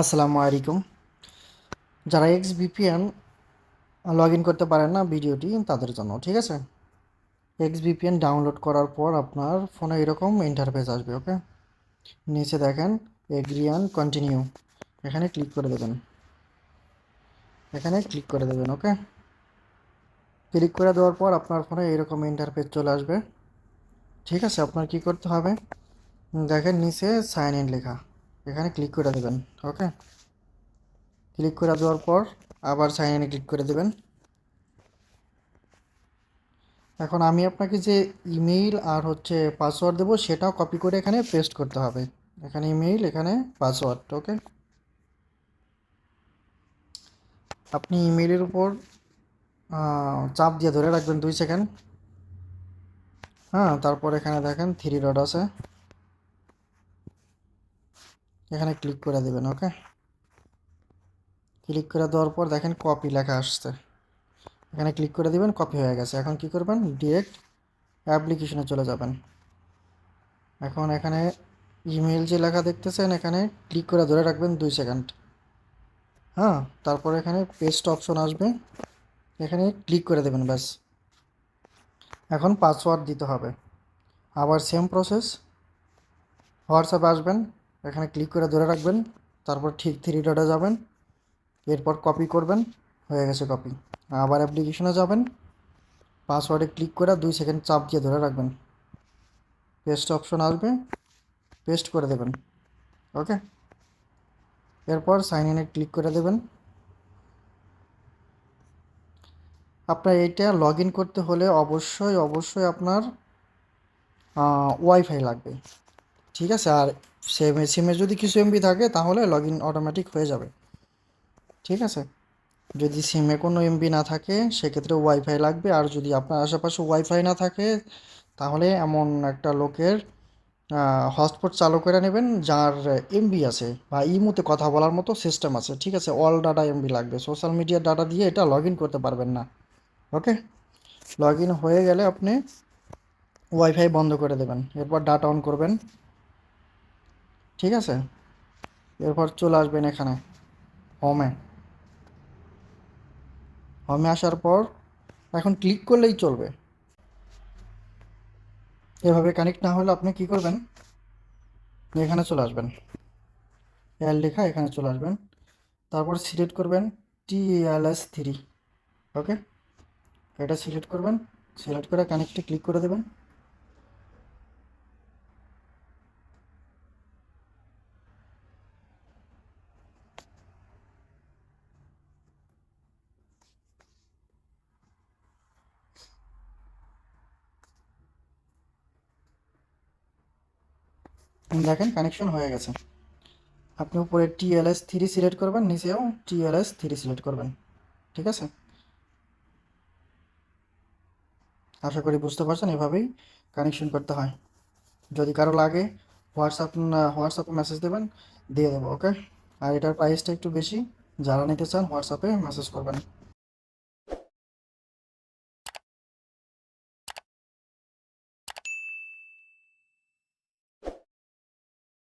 আসসালামু আলাইকুম। যারা এক্স ভিপিএন লগ ইন করতে পারেন না ভিডিওটি, তাদের জন্য, ঠিক আছে? এক্স ভিপিএন ডাউনলোড করার পর আপনার ফোনে এরকম ইন্টারফেস আসবে ওকে নিচে দেখেন এগ্রিয়ান কন্টিনিউ এখানে ক্লিক করে দেবেন। এখানে ক্লিক করে দেবেন ওকে ক্লিক করে দেওয়ার পর আপনার ফোনে এরকম ইন্টারফেস চলে আসবে। ঠিক আছে, আপনার কি করতে হবে? দেখেন নিচে সাইন ইন লেখা। এখানে ক্লিক করে দেবেন ওকে ক্লিক করে দেওয়ার পর আবার সাইন ইনে ক্লিক করে দেবেন। এখন আমি আপনাকে যে ইমেইল আর হচ্ছে পাসওয়ার্ড দেবো, সেটাও কপি করে এখানে পেস্ট করতে হবে। এখানে ইমেইল এখানে পাসওয়ার্ড ওকে আপনি ইমেইলের উপর চাপ দিয়ে ধরে রাখবেন দুই সেকেন্ড হ্যাঁ তারপর এখানে দেখেন থ্রি ডট আছে। এখানে ক্লিক করে দেবেন ওকে ক্লিক করে দেওয়ার পর দেখেন কপি লেখা আসছে। এখানে ক্লিক করে দেবেন কপি হয়ে গেছে। এখন কি করবেন? ডিরেক্ট অ্যাপ্লিকেশনে চলে যাবেন। এখন এখানে ইমেল যে লেখা দেখতেছেন, এখানে ক্লিক করে ধরে রাখবেন দুই সেকেন্ড হ্যাঁ তারপর এখানে পেস্ট অপশন আসবে। এখানে ক্লিক করে দেবেন, ব্যাস। এখন পাসওয়ার্ড দিতে হবে। আবার সেম প্রসেস হোয়াটসঅ্যাপে আসবেন। এখানে ক্লিক করে ধরে রাখবেন, তারপর ঠিক থ্রি ডটে যাবেন, এরপর কপি করবেন, হয়ে গেছে কপি আবার অ্যাপ্লিকেশনে যাবেন পাসওয়ার্ডে ক্লিক করে দুই সেকেন্ড চাপ দিয়ে ধরে রাখবেন। পেস্ট অপশন আসবে পেস্ট করে দেবেন ওকে এরপর সাইন ইনে ক্লিক করে দেবেন। আপনার এইটা লগ করতে হলে অবশ্যই অবশ্যই আপনার ওয়াইফাই লাগবে। ঠিক আছে? আর সিমে সিমে যদি কিছু এমবি থাকে, তাহলে লগ ইন অটোমেটিক হয়ে যাবে। ঠিক আছে? যদি সিমে কোনো এমবি না থাকে সেক্ষেত্রে ওয়াইফাই লাগবে। আর যদি আপনার আশেপাশে ওয়াইফাই না থাকে, তাহলে এমন একটা লোকের হটস্পট চালু করে নেবেন, যার এমবি আছে বা ইমুতে কথা বলার মতো সিস্টেম আছে। ঠিক আছে? অল ডাটা এমবি লাগবে। সোশ্যাল মিডিয়ার ডাটা দিয়ে এটা লগ ইন করতে পারবেন না। ওকে লগ ইন হয়ে গেলে আপনি ওয়াইফাই বন্ধ করে দেবেন। এরপর ডাটা অন করবেন। ঠিক আছে? এরপর চলে আসবেন এখানে হোমে হোমে আসার পর এখন ক্লিক করলেই চলবে। এভাবে কানেক্ট না হলে আপনি কি করবেন? এখানে চলে আসবেন। এল লেখা এখানে চলে আসবেন। তারপর সিলেক্ট করবেন টি এল এস থ্রি ওকে এটা সিলেক্ট করবেন সিলেক্ট করে কানেক্টে ক্লিক করে দেবেন। দেখেন কানেকশন হয়ে গেছে। আপনি উপরে টিএলএস থ্রি সিলেক্ট করবেন নিচেও টিএলএস থ্রি সিলেক্ট করবেন। ঠিক আছে? আশা করি বুঝতে পারছেন, এভাবেই কানেকশন করতে হয়। যদি কারও লাগে হোয়াটসঅ্যাপ হোয়াটসঅ্যাপে মেসেজ দেবেন, দিয়ে দেবো ওকে আর এটার প্রাইসটা একটু বেশি, যারা নিতে চান হোয়াটসঅ্যাপে মেসেজ করবেন।